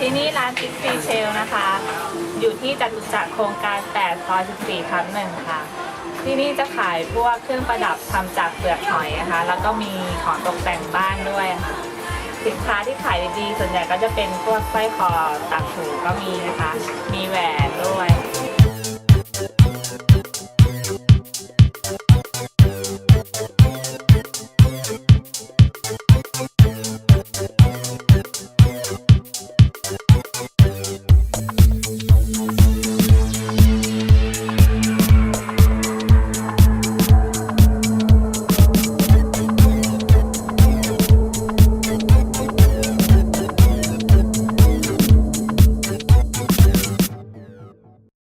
ที่นี่ร้านจิ๊กซีเชลนะคะ อยู่ที่จตุจักรโครงการ8ซอย14ทับหนึ่งค่ะ ที่นี่จะขายพวกเครื่องประดับทำจากเปลือกหอยนะคะ แล้วก็มีของตกแต่งบ้านด้วยค่ะ สินค้าที่ขายดีๆส่วนใหญ่ก็จะเป็นพวกสร้อยคอต่างหูก็มีนะคะ มีแหวน